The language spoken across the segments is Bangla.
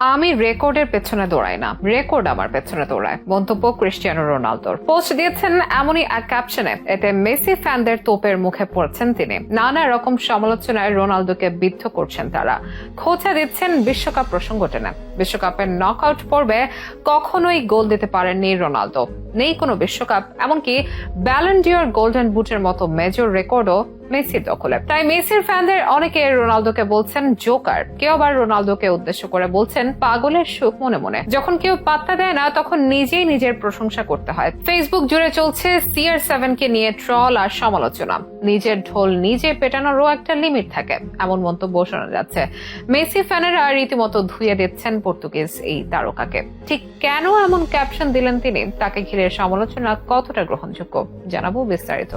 আমি রেকর্ডের পেছনে দৌড়াই না। রেকর্ড আমার পেছনে দৌড়ায়। মন্তব্য ক্রিস্টিয়ানো রোনালদোর। পোস্ট দিয়েছেন এমনই এক ক্যাপশনে, এতে মেসি ফ্যানদের তোপের মুখে পড়ছেন তিনি। নানা রকম সমালোচনায় রোনালদোকে বিদ্ধ করছেন তারা। খোঁচা দিচ্ছেন বিশ্বকাপ প্রসঙ্গ টেনে। বিশ্বকাপের নক আউট পর্বে কখনোই গোল দিতে পারেননি রোনালদো। নেই কোনো বিশ্বকাপ। এমনকি ব্যালেন্ডিওর গোল্ডেন বুটের মতো মেজর রেকর্ডও মেসির দখলে। তাই মেসির ফ্যানদের অনেকে রোনালদোকে বলছেন জোকার। কেউ আবার রোনালদোকে উদ্দেশ্য করে বলছেন পাগলের সুখ মনে মনে। যখন কেউ পাত্তা দেয় না, তখন নিজেই নিজের প্রশংসা করতে হয়। ফেসবুক জুড়ে চলছে সিআর সেভেন কে নিয়ে ট্রল আর সমালোচনা। নিজের ঢোল নিজে পেটানোরও একটা লিমিট থাকে, এমন মন্তব্য শোনা যাচ্ছে। মেসি ফ্যানেরা রীতিমতো ধুয়ে দিচ্ছেন পর্তুগিজ এই তারকাকে। ঠিক কেন এমন ক্যাপশন দিলেন তিনি? তাকে ঘিরে সমালোচনা কতটা গ্রহণযোগ্য? জানাব বিস্তারিত।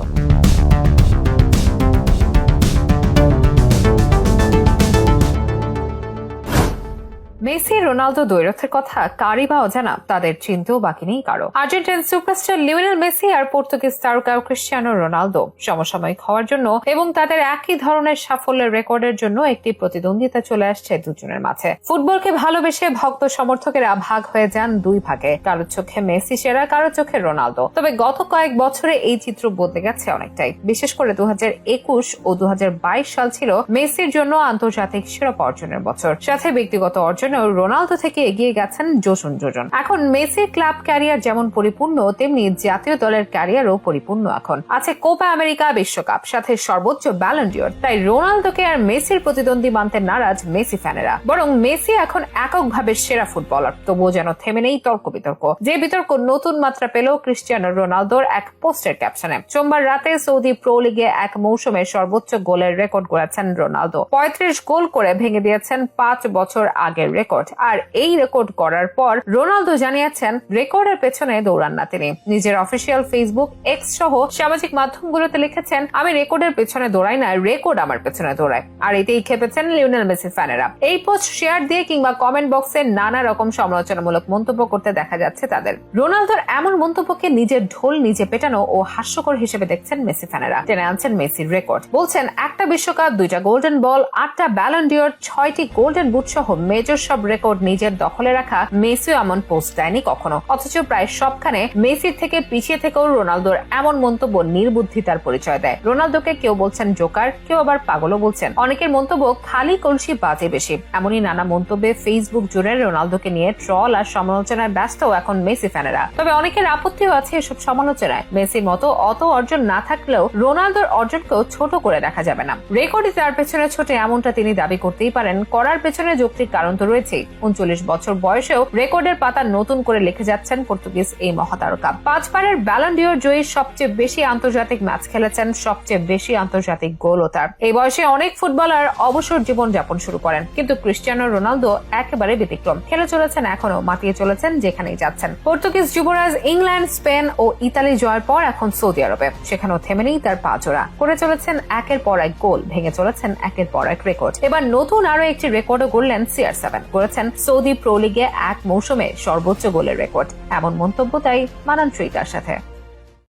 রোনালদো দৈরথের কথা, কারই বা অজানা, তাদের চিনতেও বাকি নেই কারও। আর্জেন্টিন সুপারস্টার লিওনেল মেসি আর পর্তুগিজ তারকা ক্রিস্টিয়ানো রোনালদো সমসাময়িক হওয়ার জন্য এবং তাদের একই ধরনের সাফল্যের রেকর্ডের জন্য একটি প্রতিদ্বন্দ্বিতা চলে আসছে দুজনের মাঝে। ফুটবলকে ভালোবেসে ভক্ত সমর্থকেরা ভাগ হয়ে যান দুই ভাগে, কারও চোখে মেসি সেরা, কারও চোখে রোনালদো। তবে গত কয়েক বছরে এই চিত্র বদলে গেছে অনেকটাই। বিশেষ করে দু হাজার একুশ ও দু হাজার বাইশ সাল ছিল মেসির জন্য আন্তর্জাতিক শিরোপা অর্জনের বছর। সাথে ব্যক্তিগত অর্জনেও রোনালদো থেকে এগিয়ে গেছেন যোজন যোজন এখন মেসির ক্লাব ক্যারিয়ার যেমন পরিপূর্ণ, তেমনি জাতীয় দলের ক্যারিয়ারও পরিপূর্ণ এখন। আছে কোপা আমেরিকা বিশ্বকাপ, সাথে সর্বোচ্চ ব্যালেন্ডিওর তাই রোনালদোকে আর মেসির প্রতিদ্বন্দ্বী মানতে নারাজ মেসি ফ্যানেরা। বরং মেসি এখন এককভাবে সেরা ফুটবলার, তবুও যেন থেমে নেই তর্ক বিতর্ক যে বিতর্ক নতুন মাত্রা পেল ক্রিস্টিয়ানো রোনালদোর এক পোস্টের ক্যাপশনে। সোমবার রাতে সৌদি প্রো লিগে এক মৌসুমে সর্বোচ্চ গোলের রেকর্ড করেছেন রোনালদো। পঁয়ত্রিশ গোল করে ভেঙে দিয়েছেন পাঁচ বছর আগের রেকর্ড। আর এই রেকর্ড করার পর রোনালদো জানিয়েছেন রেকর্ডের পেছনে দৌড়ান না তিনি। নিজের অফিসিয়াল ফেসবুক এক্স সহ সামাজিক মাধ্যমগুলোতে লিখেছেন, আমি রেকর্ডের পেছনে দৌড়াই না রেকর্ড আমার পেছনে দৌড়ায়। আর এতেই খেপেছেন লিওনেল মেসি ফ্যানেরা। এই পোস্ট শেয়ার দিয়ে কিংবা কমেন্ট বক্সে নানা রকম সমালোচনামূলক মন্তব্য করতে দেখা যাচ্ছে তাদের। রোনালদোর এমন মন্তব্যকে নিজের ঢোল নিজে পেটানো ও হাস্যকর হিসেবে দেখছেন মেসি ফ্যানেরা। টেনে আনছেন মেসির রেকর্ড বলছেন, একটা বিশ্বকাপ, দুইটা গোল্ডেন বল আটটা ব্যালন্ডিওর ছয়টি গোল্ডেন বুট সহ মেজর সব রেকর্ড নিজের দখলে রাখা মেসিও এমন পোস্ট দেয়নি কখনো। অথচ প্রায় সবখানে মেসির থেকে পিছিয়ে থেকেও রোনালদোর এমন মন্তব্য নির্বুদ্ধিতার পরিচয় দেয়। রোনালদোকে কেউ বলছেন জোকার, কেউ আবার পাগলও বলছেন। অনেকের মন্তব্য খালি কলসি বাজে বেশি। এমনই নানা মন্তব্যে ফেসবুক জুড়ে রোনালদোকে নিয়ে ট্রল আর সমালোচনায় ব্যস্ত এখন মেসি ফ্যানেরা। তবে অনেকের আপত্তিও আছে এসব সমালোচনায়। মেসির মতো অত অর্জন না থাকলেও রোনালদোর অর্জনকেও ছোট করে দেখা যাবে না। রেকর্ডে তার পেছনে ছোটে এমনটা তিনি দাবি করতেই পারেন। করার পেছনে যৌক্তিক কারণ তো রয়েছেই। উনচল্লিশ বছর বয়সেও রেকর্ডের পাতা নতুন করে লিখে যাচ্ছেন পর্তুগিজ এই মহাতারকা। পাঁচবারের ব্যালন্ডিওর জয়ী সবচেয়ে বেশি আন্তর্জাতিক ম্যাচ খেলেছেন, সবচেয়ে বেশি আন্তর্জাতিক গোলও তার। এই বয়সে অনেক ফুটবলার অবসর জীবন যাপন শুরু করেন, কিন্তু ক্রিস্টিয়ানো রোনালদো একেবারে ব্যতিক্রম। খেলে চলেছেন এখনও মাতিয়ে চলেছেন, যেখানেই যাচ্ছেন। পর্তুগিজ যুবরাজ ইংল্যান্ড, স্পেন ও ইতালি জয়ের পর এখন সৌদি আরবে। সেখানেও থেমে নেই তার পা জোড়া। করে চলেছেন একের পর এক গোল, ভেঙে চলেছেন একের পর এক রেকর্ড। এবার নতুন আরও একটি রেকর্ডও গড়লেন সিআর সেভেন করেছেন সৌদি প্রো লিগে এক মৌসুমে সর্বোচ্চ গোলের রেকর্ড। এমন মন্তব্য তাই মানানসই তার সাথে।